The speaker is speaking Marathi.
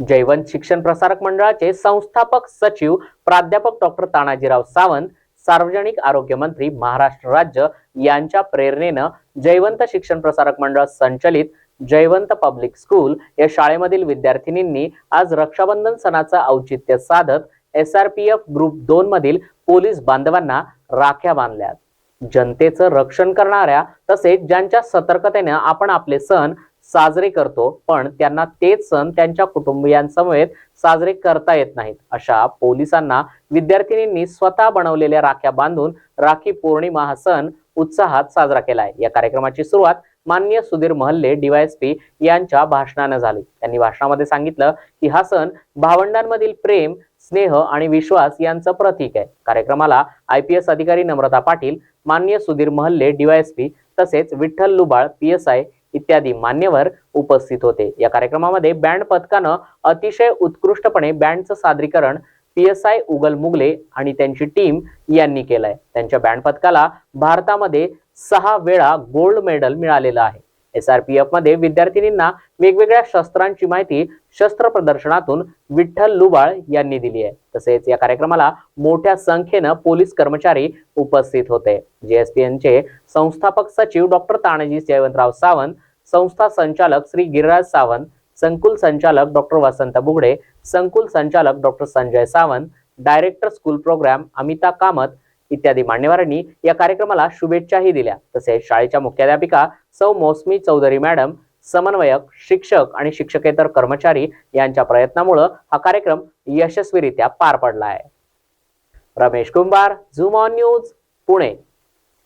जयवंत शिक्षण प्रसारक मंडळाचे संस्थापक सचिव प्राध्यापक डॉक्टर तानाजीराव सावंत सार्वजनिक आरोग्य मंत्री महाराष्ट्र राज्य यांच्या प्रेरणेनं जयवंत शिक्षण प्रसारक मंडळ संचलित जयवंत पब्लिक स्कूल या शाळेमधील विद्यार्थिनींनी आज रक्षाबंधन सणाचं औचित्य साधत S R P F group दोन मधील पोलीस बांधवांना राख्या बांधल्या जनतेचं रक्षण करणाऱ्या तसेच ज्यांच्या सतर्कतेने आपण आपले सण साजरे करतो पण त्यांना तेच सण त्यांच्या कुटुंबियांसमवेत साजरे करता येत नाहीत. अशा पोलिसांना विद्यार्थिनींनी स्वतः बनवलेल्या राख्या बांधून राखी पौर्णिमा हा सण उत्साहात साजरा केलाय. या कार्यक्रमाची सुरुवात माननीय सुधीर महल्ले डीवायएसपी यांच्या भाषणानं झाली. त्यांनी भाषणामध्ये सांगितलं की हा सण भावंडांमधील प्रेम स्नेह आणि विश्वास यांचं प्रतीक आहे. कार्यक्रमाला आय पी एस अधिकारी नम्रता पाटील मान्य सुधीर महल्ले डीवायएसपी तसेच Vitthal Lubal P S I इत्यादी मान्यवर उपस्थित होते. या कार्यक्रमामध्ये बँड पथकानं अतिशय उत्कृष्टपणे बँडचं सादरीकरण पी एस आय उगल मुगले आणि त्यांची टीम यांनी केलंय. त्यांच्या बँड पथकाला भारतामध्ये सहा वेळा गोल्ड मेडल मिळालेलं आहे. एस आर पी एफमध्ये विद्यार्थिनींना वेगवेगळ्या शस्त्रांची माहिती शस्त्र प्रदर्शनातून विठ्ठल लुबाळ यांनी दिली आहे. तसेच या कार्यक्रमाला मोठ्या संख्येनं पोलीस कर्मचारी उपस्थित होते. जेएसपीएनचे संस्थापक सचिव डॉक्टर तानाजी जयवंतराव सावंत संस्था संचालक श्री गिरिराज सावंत संकुल संचालक डॉक्टर वसंत बुगडे संकुल संचालक doctor Sanjay Sawant director school programme Amita Kamat इत्यादी मान्यवरांनी या कार्यक्रमाला शुभेच्छाही दिल्या. तसेच शाळेच्या मुख्याध्यापिका सौ मौसमी चौधरी मॅडम समन्वयक शिक्षक आणि शिक्षकेतर कर्मचारी यांच्या प्रयत्नामुळं हा कार्यक्रम यशस्वीरित्या पार पडला आहे. Ramesh Kumbhar zoom on news Pune.